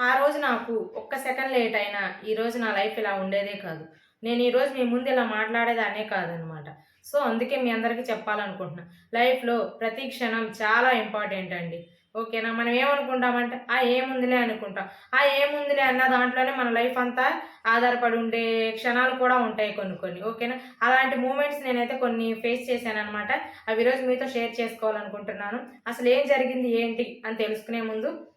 ఆ రోజు నాకు ఒక్క సెకండ్ లేట్ అయినా ఈ రోజు నా లైఫ్ ఇలా ఉండేదే కాదు. నేను ఈరోజు మీ ముందు ఇలా మాట్లాడేదానే కాదనమాట. సో అందుకే మీ అందరికీ చెప్పాలనుకుంటున్నా. లైఫ్లో ప్రతి క్షణం చాలా ఇంపార్టెంట్ అండి. ఓకేనా? మనం ఏమనుకుంటామంటే ఆ ఏముందిలే అనుకుంటాం. ఆ ఏముందిలే అన్న దాంట్లోనే మన లైఫ్ అంతా ఆధారపడి ఉండే క్షణాలు కూడా ఉంటాయి కొన్ని కొన్ని. ఓకేనా? అలాంటి మూమెంట్స్ నేనైతే కొన్ని ఫేస్ చేశానమాట అవి ఈరోజు మీతో షేర్ చేసుకోవాలనుకుంటున్నాను. అసలు ఏం జరిగింది ఏంటి అని తెలుసుకునే ముందు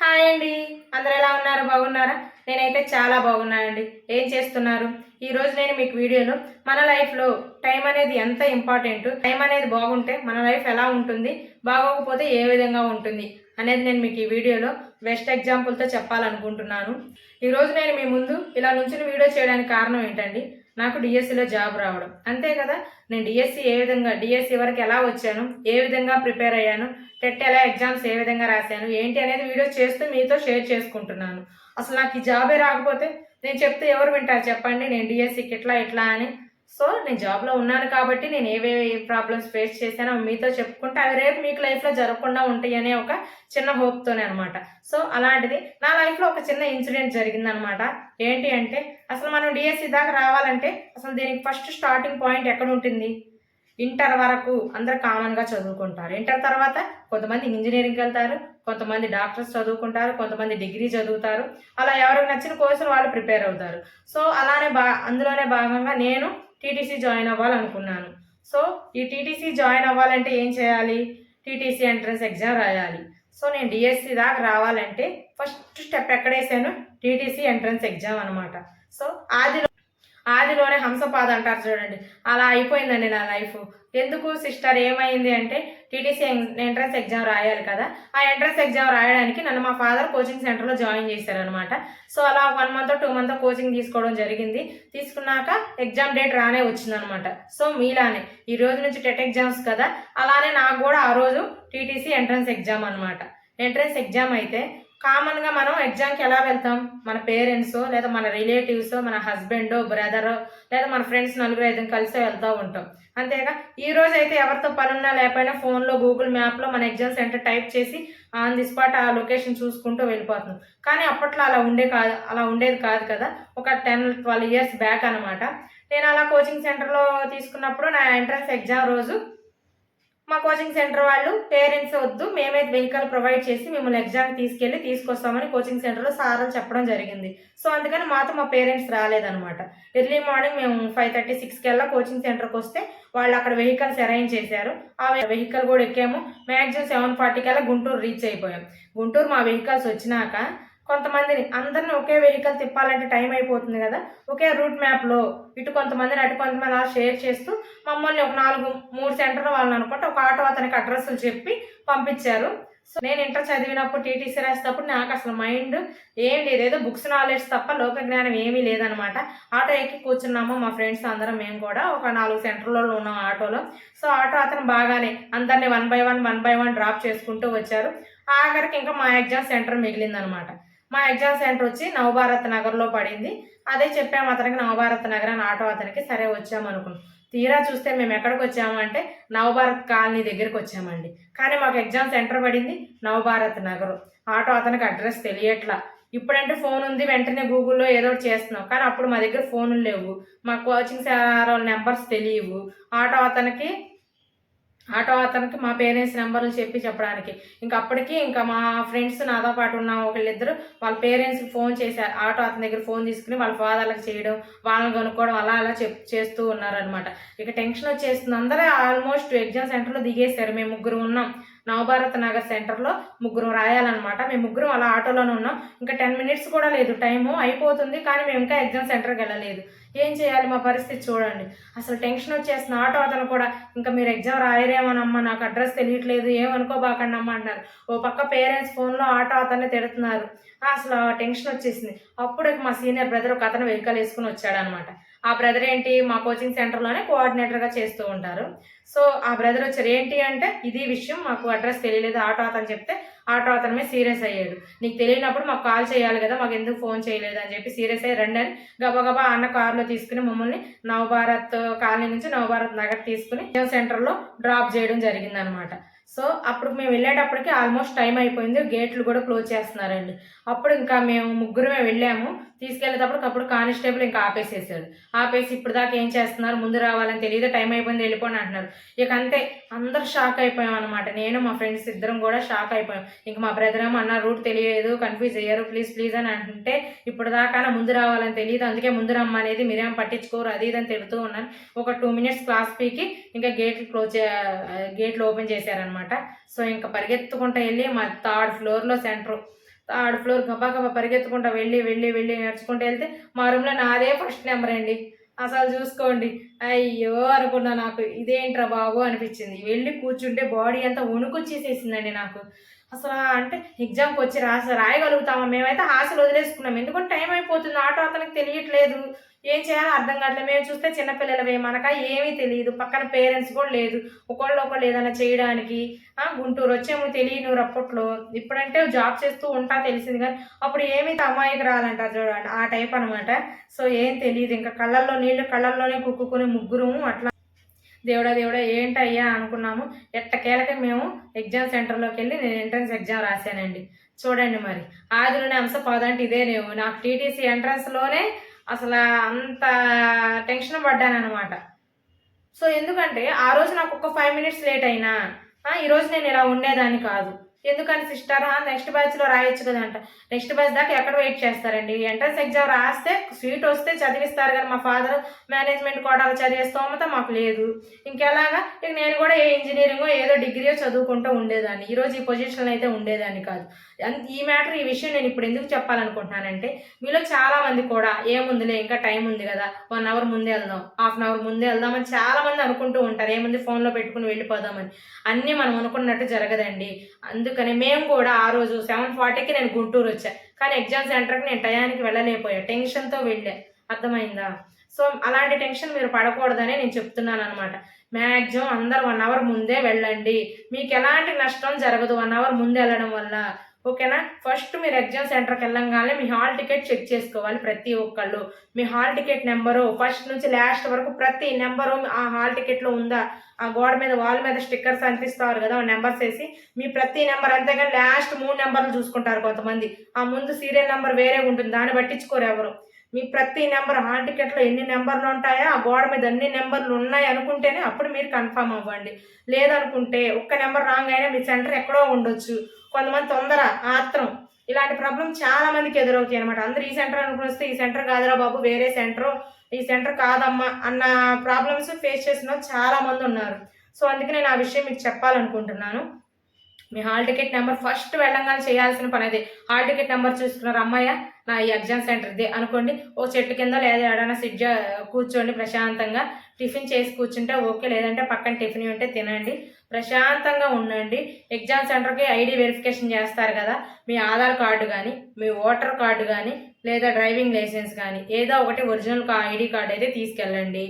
హాయ్ అండి. అందరు ఎలా ఉన్నారు? బాగున్నారా? నేనైతే చాలా బాగున్నానండి. ఏం చేస్తున్నారు? ఈ నేను మీకు వీడియోలో మన లైఫ్లో టైం అనేది ఎంత ఇంపార్టెంట్ టైం అనేది బాగుంటే మన లైఫ్ ఎలా ఉంటుంది బాగోకపోతే ఏ విధంగా ఉంటుంది అనేది నేను మీకు ఈ వీడియోలో బెస్ట్ ఎగ్జాంపుల్తో చెప్పాలనుకుంటున్నాను. ఈ నేను మీ ముందు ఇలా నుంచిన వీడియో చేయడానికి కారణం ఏంటండి? నాకు డిఎస్సిలో జాబ్ రావడం. అంతే కదా? నేను డిఎస్సి ఏ విధంగా డిఎస్సి వరకు ఎలా వచ్చాను? ఏ విధంగా ప్రిపేర్ అయ్యాను? టెట్ ఎలా ఎగ్జామ్స్ ఏ విధంగా రాశాను? ఏంటి అనేది వీడియో చేస్తూ మీతో షేర్ చేసుకుంటున్నాను. అసలు నాకు ఈ జాబే రాకపోతే నేను చెప్తే ఎవరు వింటారు? చెప్పండి నేను డిఎస్సికి ఇట్లా ఇట్లా అని సో నేను జాబ్లో ఉన్నాను కాబట్టి నేను ఏవే ప్రాబ్లమ్స్ ఫేస్ చేశానో మీతో చెప్పుకుంటే అవి రేపు మీకు లైఫ్లో జరగకుండా ఉంటాయి అనే ఒక చిన్న హోప్తోనే అనమాట సో అలాంటిది నా లైఫ్లో ఒక చిన్న ఇన్సిడెంట్ జరిగిందనమాట ఏంటి అంటే అసలు మనం డిఎస్సి దాకా రావాలంటే అసలు దీనికి ఫస్ట్ స్టార్టింగ్ పాయింట్ ఎక్కడ ఉంటుంది? ఇంటర్ వరకు అందరు కామన్గా చదువుకుంటారు. ఇంటర్ తర్వాత కొంతమంది ఇంజనీరింగ్కి వెళ్తారు కొంతమంది డాక్టర్స్ చదువుకుంటారు కొంతమంది డిగ్రీ చదువుతారు. అలా ఎవరికి నచ్చిన కోర్సులు వాళ్ళు ప్రిపేర్ అవుతారు. సో అలానే బా అందులోనే భాగంగా నేను టీటీసీ జాయిన్ అవ్వాలనుకున్నాను. సో ఈ టీటీసీ జాయిన్ అవ్వాలంటే ఏం చేయాలి? టీటీసీ ఎంట్రన్స్ ఎగ్జామ్ రాయాలి. సో నేను డిఎస్సి దాకా రావాలంటే ఫస్ట్ స్టెప్ ఎక్కడేసాను టీటీసీ ఎంట్రన్స్ ఎగ్జామ్ అనమాట సో ఆది ఆదిలోనే హంసపాద అంటారు చూడండి. అలా అయిపోయిందండి నా లైఫ్. ఎందుకు సిస్టర్? ఏమైంది అంటే టీటీసీ ఎంట్రన్స్ ఎగ్జామ్ రాయాలి కదా. ఆ ఎంట్రన్స్ ఎగ్జామ్ రాయడానికి నన్ను మా ఫాదర్ కోచింగ్ సెంటర్లో జాయిన్ చేశారనమాట సో అలా one month two month coaching తీసుకోవడం జరిగింది. తీసుకున్నాక ఎగ్జామ్ డేట్ రానే వచ్చిందనమాట సో మీలానే ఈ రోజు నుంచి టెట్ ఎగ్జామ్స్ కదా. అలానే నాకు కూడా ఆ రోజు టీటీసీ ఎంట్రన్స్ ఎగ్జామ్ అనమాట ఎంట్రన్స్ ఎగ్జామ్ అయితే కామన్గా మనం ఎగ్జామ్కి ఎలా వెళ్తాం? మన పేరెంట్స్ లేదా మన రిలేటివ్స్ మన హస్బెండ్ బ్రదర్ లేదా మన ఫ్రెండ్స్ నలుగురు ఐదు కలిసి వెళ్తూ ఉంటాం. అంతేగా? ఈ రోజు అయితే ఎవరితో పనున్నా లేకపోయినా ఫోన్లో గూగుల్ మ్యాప్లో మన ఎగ్జామ్ సెంటర్ టైప్ చేసి ఆన్ ది స్పాట్ ఆ లొకేషన్ చూసుకుంటూ వెళ్ళిపోతున్నాం కానీ అప్పట్లో అలా ఉండే కాదు అలా ఉండేది కాదు కదా? ఒక టెన్ ట్వెల్వ్ ఇయర్స్ బ్యాక్ అనమాట నేను అలా కోచింగ్ సెంటర్లో తీసుకున్నప్పుడు నా ఎంట్రన్స్ ఎగ్జామ్ రోజు మా కోచింగ్ సెంటర్ వాళ్ళు పేరెంట్స్ వద్దు మేమే వెహికల్ ప్రొవైడ్ చేసి మిమ్మల్ని ఎగ్జామ్ తీసుకెళ్ళి తీసుకొస్తామని కోచింగ్ సెంటర్లో సార్లు చెప్పడం జరిగింది. సో అందుకని మాతో మా పేరెంట్స్ రాలేదనమాట ఎర్లీ మార్నింగ్ మేము ఫైవ్ థర్టీ సిక్స్కి వెళ్ళా కోచింగ్ సెంటర్కి వస్తే వాళ్ళు అక్కడ వెహికల్స్ అరేంజ్ చేశారు. ఆ వెహికల్ కూడా ఎక్కాము. మ్యాక్సిమం సెవెన్ ఫార్టీకి వెళ్ళా గుంటూరు రీచ్ అయిపోయాం. గుంటూరు మా వెహికల్స్ వచ్చినాక కొంతమందిని అందరిని ఒకే వెహికల్ తిప్పాలంటే టైం అయిపోతుంది కదా. ఒకే రూట్ మ్యాప్లో ఇటు కొంతమందిని అటు కొంతమంది అలా షేర్ చేస్తూ మమ్మల్ని ఒక నాలుగు మూడు సెంటర్లు వాళ్ళని అనుకుంటే ఒక ఆటో అతనికి అడ్రస్లు చెప్పి పంపించారు. సో నేను ఇంటర్ చదివినప్పుడు టీటీసీ రాసేటప్పుడు నాకు అసలు మైండ్ ఏం లేదు. ఏదో బుక్స్ నాలెడ్జ్ తప్ప లోక జ్ఞానం ఏమీ లేదనమాట. ఆటో ఎక్కి కూర్చున్నాము మా ఫ్రెండ్స్ అందరం మేము కూడా ఒక నాలుగు సెంటర్లో ఉన్నాం ఆటోలో. సో ఆటో అతను బాగానే అందరినీ one by one one by one drop చేసుకుంటూ వచ్చారు. ఆఖరికి ఇంకా మా ఎగ్జామ్ సెంటర్ మిగిలిందనమాట. మా ఎగ్జామ్ సెంటర్ వచ్చి నవభారత్ నగర్లో పడింది. అదే చెప్పాము అతనికి నవభారత్ నగర్ అని ఆటో అతనికి సరే వచ్చామనుకున్నాం తీరా చూస్తే మేము ఎక్కడికి వచ్చామంటే నవభారత్ కాలనీ దగ్గరికి వచ్చామండి. కానీ మాకు ఎగ్జామ్ సెంటర్ పడింది నవభారత్ నగర్. ఆటో అతనికి అడ్రస్ తెలియట్లా. ఇప్పుడంటే ఫోన్ ఉంది వెంటనే గూగుల్లో ఏదో చేస్తున్నాం. కానీ అప్పుడు మా దగ్గర ఫోన్లు లేవు. మా కోచింగ్ సార్ వాళ్ళ నెంబర్స్ తెలియవు. ఆటో అతనికి ఆటో అతనికి మా పేరెంట్స్ నెంబర్లు చెప్పి చెప్పడానికి. ఇంకా అప్పటికి ఇంకా మా ఫ్రెండ్స్ నాతో పాటు ఉన్న ఒకళ్ళిద్దరు వాళ్ళ పేరెంట్స్కి ఫోన్ చేశారు. ఆటో అతని దగ్గర ఫోన్ తీసుకుని వాళ్ళ ఫాదర్లకు చేయడం వాళ్ళని కొనుక్కోవడం అలా అలా చెప్ చేస్తూ ఉన్నారనమాట ఇక టెన్షన్ వచ్చేస్తుంది అందరూ ఆల్మోస్ట్ ఎగ్జామ్ సెంటర్లో దిగేశారు. మేము ముగ్గురు ఉన్నాం. నవభారత్ నగర్ సెంటర్లో ముగ్గురు రాయాలన్నమాట. మేము ముగ్గురు అలా ఆటోలోనే ఉన్నాం. ఇంకా టెన్ మినిట్స్ కూడా లేదు. టైము అయిపోతుంది. కానీ మేము ఇంకా ఎగ్జామ్ సెంటర్కి వెళ్ళలేదు. ఏం చేయాలి మా పరిస్థితి చూడండి. అసలు టెన్షన్ వచ్చేసిన ఆటో అతను కూడా ఇంకా మీరు ఎగ్జామ్ రాయరేమోనమ్మా నాకు అడ్రస్ తెలియట్లేదు. ఏమనుకోబాకండి అమ్మ అంటున్నారు ఓ పక్క పేరెంట్స్ ఫోన్లో ఆటో అతన్ని తిడుతున్నారు. అసలు టెన్షన్ వచ్చేసింది. అప్పుడు మా సీనియర్ బ్రదర్ ఒక అతను వెహికల్ వేసుకుని వచ్చాడనమాట. ఆ బ్రదర్ ఏంటి? మా కోచింగ్ సెంటర్లోనే కోఆర్డినేటర్గా చేస్తూ ఉంటారు. సో ఆ బ్రదర్ వచ్చారు ఏంటి అంటే ఇది విషయం మాకు అడ్రస్ తెలియలేదు. ఆటో అతను చెప్తే ఆటో అతని సీరియస్ అయ్యాడు. నీకు తెలియనప్పుడు మాకు కాల్ చేయాలి కదా మాకు ఎందుకు ఫోన్ చేయలేదు అని చెప్పి సీరియస్ అయ్యి రండి అని గబగబా అన్న కారులో తీసుకుని మమ్మల్ని నవభారత్ కాలనీ నుంచి నవభారత్ నగర్ తీసుకుని సెంటర్లో డ్రాప్ చేయడం జరిగిందనమాట సో అప్పుడు మేము వెళ్ళేటప్పటికి ఆల్మోస్ట్ టైం అయిపోయింది. గేట్లు కూడా క్లోజ్ చేస్తున్నారండి. అప్పుడు ఇంకా మేము ముగ్గురమే వెళ్ళాము. తీసుకెళ్ళేటప్పుడు అప్పుడు కానిస్టేబుల్ ఇంకా ఆపేసేసాడు. ఆపేసి ఇప్పుడు దాకా ఏం చేస్తున్నారు? ముందు రావాలని తెలియదు టైం అయిపోయింది వెళ్ళిపోండి అంటున్నారు. ఇక అంతే అందరు షాక్ అయిపోయాం అనమాట నేను మా ఫ్రెండ్స్ ఇద్దరం కూడా షాక్ అయిపోయాం. ఇంకా మా బ్రదర్ ఏమో అన్న రూట్ తెలియదు కన్ఫ్యూజ్ అయ్యారు ప్లీజ్ ప్లీజ్ అని అంటుంటే ఇప్పుడు దాకా ముందు రావాలని తెలియదు అందుకే ముందు రమ్మనేది మీరేం పట్టించుకోరు అది ఇది అని తిడుతూ ఉన్నాను ఒక టూ మినిట్స్ క్లాస్ పీకి ఇంకా గేట్లు క్లోజ్ చే గేట్లు ఓపెన్ చేశారనమాట సో ఇంకా పరిగెత్తుకుంటూ వెళ్ళి మా థర్డ్ ఫ్లోర్లో సెంటర్. థర్డ్ ఫ్లోర్ గబా గబా పరిగెత్తుకుంటా వెళ్ళి వెళ్ళి వెళ్ళి నడుచుకుంటూ వెళ్తే మా రూమ్లో నాదే ఫస్ట్ నెంబర్ అండి. అసలు చూసుకోండి. అయ్యో అనుకున్నా నాకు. ఇదేంట్రా బాబు అనిపించింది. వెళ్ళి కూర్చుంటే బాడీ అంతా వణుకొచ్చేసేసిందండి నాకు. అసలు అంటే ఎగ్జామ్కి వచ్చి రాసి రాయగలుగుతామా? మేమైతే ఆశలు వదిలేసుకున్నాం. ఎందుకంటే టైం అయిపోతుంది. ఆటో అతనికి తెలియట్లేదు. ఏం చేయాలో అర్థం కావట్లేదు. మేము చూస్తే చిన్నపిల్లలవే మనక ఏమీ తెలియదు. పక్కన పేరెంట్స్ కూడా లేదు. ఒకళ్ళు ఒకళ్ళు ఏదైనా చేయడానికి గుంటూరు వచ్చేమో తెలియను అప్పట్లో ఇప్పుడంటే జాబ్ చేస్తూ ఉంటా తెలిసింది కానీ అప్పుడు ఏమీ అమ్మాయికి రాలంట చూడండి. ఆ టైప్ అనమాట సో ఏం తెలియదు. ఇంకా కళ్ళల్లో నీళ్ళు కళ్ళల్లోనే కుక్కుని ముగ్గురు అట్లా దేవుడా దేవుడా ఏంటయ్యా అనుకున్నాము. ఎట్టకేలకి మేము ఎగ్జామ్ సెంటర్లోకి వెళ్ళి నేను ఎంట్రన్స్ ఎగ్జామ్ రాశానండి. చూడండి మరి. ఆదిలోనే అంశ పదంటే ఇదేనేమో నాకు టీటీసీ ఎంట్రన్స్లోనే అసలు అంత టెన్షన్ పడ్డానమాట సో ఎందుకంటే ఆ రోజు నాకు ఒక ఫైవ్ మినిట్స్ లేట్ అయినా ఈరోజు నేను ఇలా ఉండేదాన్ని కాదు. ఎందుకని సిస్టర్? నెక్స్ట్ బ్యాచ్లో రాయొచ్చు కదంట. నెక్స్ట్ బ్యాచ్ దాకా ఎక్కడ వెయిట్ చేస్తారండి? ఎంట్రన్స్ ఎగ్జామ్ రాస్తే సీట్ వస్తే చదివిస్తారు కానీ మా ఫాదర్ మేనేజ్మెంట్ కూడా చదివే స్తోమత మాకు లేదు. ఇంకెలాగా? ఇక నేను కూడా ఏ ఇంజనీరింగో ఏదో డిగ్రీయో చదువుకుంటూ ఉండేదాన్ని. ఈరోజు ఈ పొజిషన్లో అయితే ఉండేదాన్ని కాదు. ఈ మ్యాటర్ ఈ విషయం నేను ఇప్పుడు ఎందుకు చెప్పాలనుకుంటున్నానంటే మీలో చాలా మంది కూడా ఏముందిలే ఇంకా టైం ఉంది కదా వన్ అవర్ ముందే వెళ్దాం హాఫ్ అన్ అవర్ ముందే వెళ్దామని చాలా మంది అనుకుంటూ ఉంటారు. ఏముంది ఫోన్లో పెట్టుకుని వెళ్ళిపోదామని. అన్నీ మనం అనుకున్నట్టు జరగదండి. అందు అందుకని మేము కూడా ఆ రోజు సెవెన్ ఫార్టీకి నేను గుంటూరు వచ్చా. కానీ ఎగ్జామ్ సెంటర్కి నేను టయానికి వెళ్ళలేకపోయా. టెన్షన్తో వెళ్ళా. అర్థమైందా? సో అలాంటి టెన్షన్ మీరు పడకూడదని నేను చెప్తున్నాను అనమాట మ్యాక్సిమం అందరు వన్ అవర్ ముందే వెళ్ళండి. మీకు ఎలాంటి నష్టం జరగదు. వన్ అవర్ ముందే వెళ్ళడం వల్ల ఓకేనా? ఫస్ట్ మీరు ఎగ్జామ్ సెంటర్కి వెళ్ళంగానే మీ హాల్ టికెట్ చెక్ చేసుకోవాలి ప్రతి ఒక్కళ్ళు. మీ హాల్ టికెట్ నెంబరు ఫస్ట్ నుంచి లాస్ట్ వరకు ప్రతి నెంబరు ఆ హాల్ టికెట్లో ఉందా? ఆ గోడ మీద వాల్ మీద స్టిక్కర్స్ అంటిస్తారు కదా నెంబర్స్ వేసి మీ ప్రతి నెంబర్ అంతేగాని లాస్ట్ మూడు నెంబర్లు చూసుకుంటారు కొంతమంది. ఆ ముందు సీరియల్ నెంబర్ వేరే ఉంటుంది దాన్ని పట్టించుకోరు ఎవరు. మీ ప్రతి నెంబర్ హాల్ టికెట్లో ఎన్ని నెంబర్లు ఉంటాయో ఆ గోడ మీద అన్ని నెంబర్లు ఉన్నాయి అనుకుంటేనే అప్పుడు మీరు కన్ఫర్మ్ అవ్వండి. లేదనుకుంటే ఒక్క నెంబర్ రాంగ్ అయినా మీ సెంటర్ ఎక్కడో ఉండొచ్చు. కొంతమంది తొందర ఆత్రం. ఇలాంటి ప్రాబ్లం చాలా మందికి ఎదురవుతాయి అనమాట అందరూ ఈ సెంటర్ అనుకుని వస్తే ఈ సెంటర్ కాదురా బాబు వేరే సెంటర్ ఈ సెంటర్ కాదమ్మా అన్న ప్రాబ్లమ్స్ ఫేస్ చేసిన వాళ్ళు చాలా మంది ఉన్నారు. సో అందుకే నేను ఆ విషయం మీకు చెప్పాలనుకుంటున్నాను. మీ హాల్ టికెట్ నెంబర్ ఫస్ట్ వెళ్ళంగానే చేయాల్సిన పని అది. హాల్ టికెట్ నెంబర్ చూసుకున్నారు అమ్మాయ నా ఈ ఎగ్జామ్ సెంటర్ అనుకోండి ఓ చెట్టు కింద లేదా ఏడైనా సిట్ కూర్చోండి ప్రశాంతంగా. టిఫిన్ చేసి కూర్చుంటే ఓకే లేదంటే పక్కన టిఫిన్ ఉంటే తినండి. ప్రశాంతంగా ఉండండి. ఎగ్జామ్ సెంటర్కి ఐడి వెరిఫికేషన్ చేస్తారు కదా మీ ఆధార్ కార్డు కానీ మీ ఓటర్ కార్డు కానీ లేదా డ్రైవింగ్ లైసెన్స్ కానీ ఏదో ఒకటి ఒరిజినల్ ఐడి కార్డు అయితే తీసుకెళ్ళండి.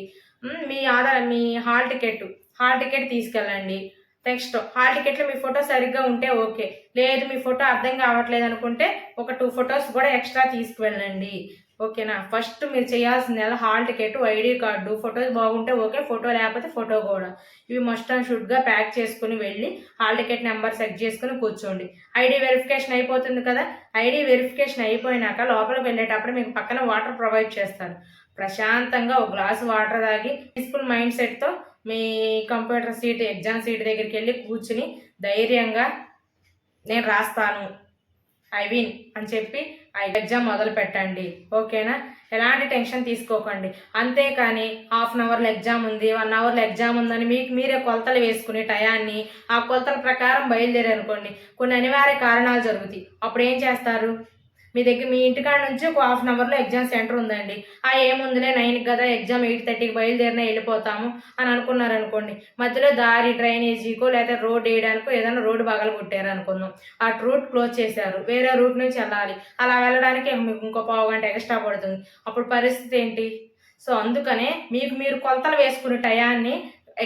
మీ ఆధార్ మీ హాల్ టికెట్ హాల్ టికెట్ తీసుకెళ్ళండి. నెక్స్ట్ హాల్ టికెట్లో మీ ఫోటో సరిగ్గా ఉంటే ఓకే లేదు మీ ఫోటో అర్థం కావట్లేదు అనుకుంటే ఒక టూ ఫొటోస్ కూడా ఎక్స్ట్రా తీసుకువెళ్ళండి. ఓకేనా ఫస్ట్ మీరు చేయాల్సింది ఎలా? Hall ticket ID card photos బాగుంటే ఓకే ఫోటో లేకపోతే ఫోటో కూడా. ఇవి మస్ట్ అండ్ షుడ్గా ప్యాక్ చేసుకుని వెళ్ళి హాల్ టికెట్ నెంబర్ సెట్ చేసుకుని కూర్చోండి. ఐడి వెరిఫికేషన్ అయిపోతుంది కదా? ఐడి వెరిఫికేషన్ అయిపోయినాక లోపలికి వెళ్ళేటప్పుడు మీకు పక్కన వాటర్ ప్రొవైడ్ చేస్తారు ప్రశాంతంగా ఒక గ్లాస్ వాటర్ తాగి పీస్ఫుల్ మైండ్ సెట్తో మీ కంప్యూటర్ సీట్ ఎగ్జామ్ సీట్ దగ్గరికి వెళ్ళి కూర్చుని ధైర్యంగా నేను రాస్తాను. ఐ విన్ అని చెప్పి ఆ ఎగ్జామ్ మొదలు పెట్టండి. ఓకేనా? ఎలాంటి టెన్షన్ తీసుకోకండి. అంతేకాని హాఫ్ అన్ అవర్లో ఎగ్జామ్ ఉంది వన్ అవర్లో ఎగ్జామ్ ఉందని మీకు మీరే కొలతలు వేసుకునే టయాన్ని ఆ కొలతల ప్రకారం బయలుదేరారు అనుకోండి కొన్ని అనివార్య కారణాలు జరుగుతాయి. అప్పుడు ఏం చేస్తారు? మీ దగ్గర మీ ఇంటికాడ నుంచి ఒక హాఫ్ అన్ అవర్లో ఎగ్జామ్ సెంటర్ ఉందండి. ఆ ఏముందిలే నైన్కి కదా ఎగ్జామ్ ఎయిట్ థర్టీకి బయలుదేరిన వెళ్ళిపోతాము అని అనుకున్నారు అనుకోండి మధ్యలో దారి డ్రైనేజీకో లేదా రోడ్ వేయడానికో ఏదైనా రోడ్డు బగలు కొట్టారు అనుకుందాం ఆ రూట్ క్లోజ్ చేశారు. వేరే రూట్ నుంచి వెళ్ళాలి. అలా వెళ్ళడానికి మీకు ఇంకో పావు గంట ఎక్స్ట్రా పడుతుంది. అప్పుడు పరిస్థితి ఏంటి? సో అందుకనే మీకు మీరు కొలతలు వేసుకునే టయాన్ని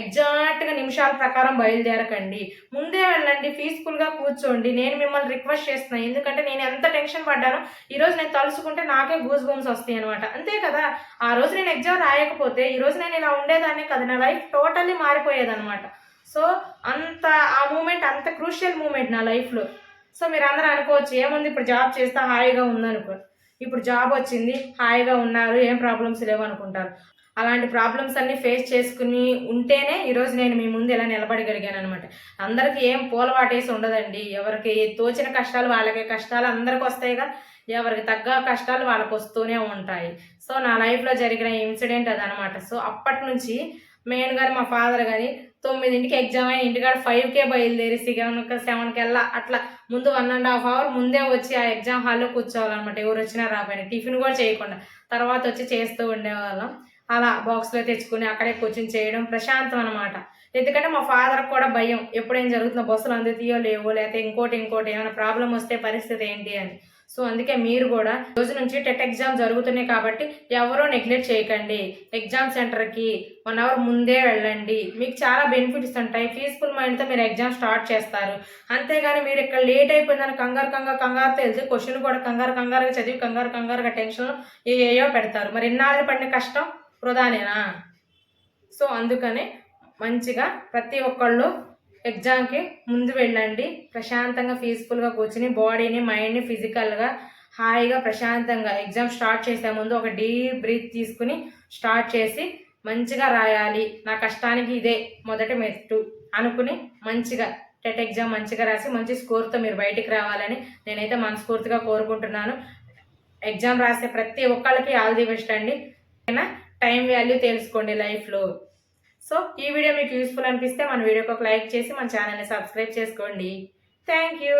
ఎగ్జాక్ట్గా నిమిషాల ప్రకారం బయలుదేరకండి. ముందే వెళ్ళండి పీస్ఫుల్గా కూర్చోండి. నేను మిమ్మల్ని రిక్వెస్ట్ చేస్తున్నాను ఎందుకంటే నేను ఎంత టెన్షన్ పడ్డానో ఈరోజు నేను తలుచుకుంటే నాకే గూస్ బూమ్స్ వస్తాయి అనమాట అంతే కదా? ఆ రోజు నేను ఎగ్జామ్ రాయకపోతే ఈ రోజు నేను ఇలా ఉండేదాన్ని కదా. నా లైఫ్ టోటల్లీ మారిపోయేదనమాట సో అంత ఆ మూమెంట్ అంత క్రూషియల్ మూమెంట్ నా లైఫ్లో సో మీరు అందరూ అనుకోవచ్చు ఏముంది ఇప్పుడు జాబ్ చేస్తే హాయిగా ఉందనుకో. ఇప్పుడు జాబ్ వచ్చింది హాయిగా ఉన్నారు ఏం ప్రాబ్లమ్స్ లేవు అనుకుంటారు అలాంటి ప్రాబ్లమ్స్ అన్నీ ఫేస్ చేసుకుని ఉంటేనే ఈరోజు నేను మీ ముందు ఇలా నిలబడగలిగాను అనమాట అందరికీ ఏం పూలవాటేసి ఉండదండి. ఎవరికి తోచిన కష్టాలు వాళ్ళకి కష్టాలు అందరికి వస్తాయిగా ఎవరికి తగ్గ కష్టాలు వాళ్ళకి వస్తూనే ఉంటాయి. సో నా లైఫ్లో జరిగిన ఇన్సిడెంట్ అదనమాట సో అప్పటి నుంచి మెయిన్ గారు మా ఫాదర్ కానీ తొమ్మిదింటికి ఎగ్జామ్ అయిన ఇంటికాడ ఫైవ్కే బయలుదేరి సెవెన్ సెవెన్కి వెళ్ళా అట్లా ముందు వన్ అండ్ హాఫ్ అవర్ ముందే వచ్చి ఆ ఎగ్జామ్ హాల్లో కూర్చోవాలన్నమాట. ఎవరు వచ్చినా రాబోయే టిఫిన్ కూడా చేయకుండా. తర్వాత వచ్చి చేస్తూ ఉండేవాళ్ళం. అలా బాక్స్లో తెచ్చుకుని అక్కడే కూర్చొని చేయడం ప్రశాంతం అనమాట ఎందుకంటే మా ఫాదర్కి కూడా భయం ఎప్పుడేం జరుగుతుందో బస్సులు అందుతాయో లేవో లేకపోతే ఇంకోటి ఇంకోటి ఏమైనా ప్రాబ్లం వస్తే పరిస్థితి ఏంటి అని. సో అందుకే మీరు కూడా రోజు నుంచి టెట్ ఎగ్జామ్ జరుగుతున్నాయి కాబట్టి ఎవరో నెగ్లెక్ట్ చేయకండి. ఎగ్జామ్ సెంటర్కి వన్ అవర్ ముందే వెళ్ళండి. మీకు చాలా బెనిఫిట్స్ ఉంటాయి. పీస్ఫుల్ మైండ్తో మీరు ఎగ్జామ్ స్టార్ట్ చేస్తారు. అంతేగాని మీరు ఇక్కడ లేట్ అయిపోయిందని కంగారు కంగారు కంగారుతో వెళ్తే క్వశ్చన్ కూడా కంగారు కంగారుగా చదివి కంగారు కంగారుగా టెన్షన్లో ఏయో పెడతారు. మరి ఇన్నాళ్ళు పడిన కష్టం? వృధానేనా సో అందుకనే మంచిగా ప్రతి ఒక్కళ్ళు ఎగ్జామ్కి ముందు వెళ్ళండి. ప్రశాంతంగా పీస్ఫుల్గా కూర్చుని బాడీని మైండ్ని ఫిజికల్గా హాయిగా ప్రశాంతంగా ఎగ్జామ్ స్టార్ట్ చేసే ముందు ఒక డీప్ బ్రీత్ తీసుకుని స్టార్ట్ చేసి మంచిగా రాయాలి. నా కష్టానికి ఇదే మొదటి మెట్టు అనుకుని మంచిగా టెట్ ఎగ్జామ్ మంచిగా రాసి మంచి స్కోర్తో మీరు బయటికి రావాలని నేనైతే మనస్ఫూర్తిగా కోరుకుంటున్నాను. ఎగ్జామ్ రాసే ప్రతి ఒక్కళ్ళకి ఆల్ ది బెస్ట్ అండి. ఓకేనా టైం వాల్యూ తెలుసుకోండి లైఫ్లో. సో ఈ వీడియో మీకు యూస్ఫుల్ అనిపిస్తే మన వీడియోకి ఒక లైక్ చేసి మన ఛానల్ని సబ్స్క్రైబ్ చేసుకోండి. Thank you.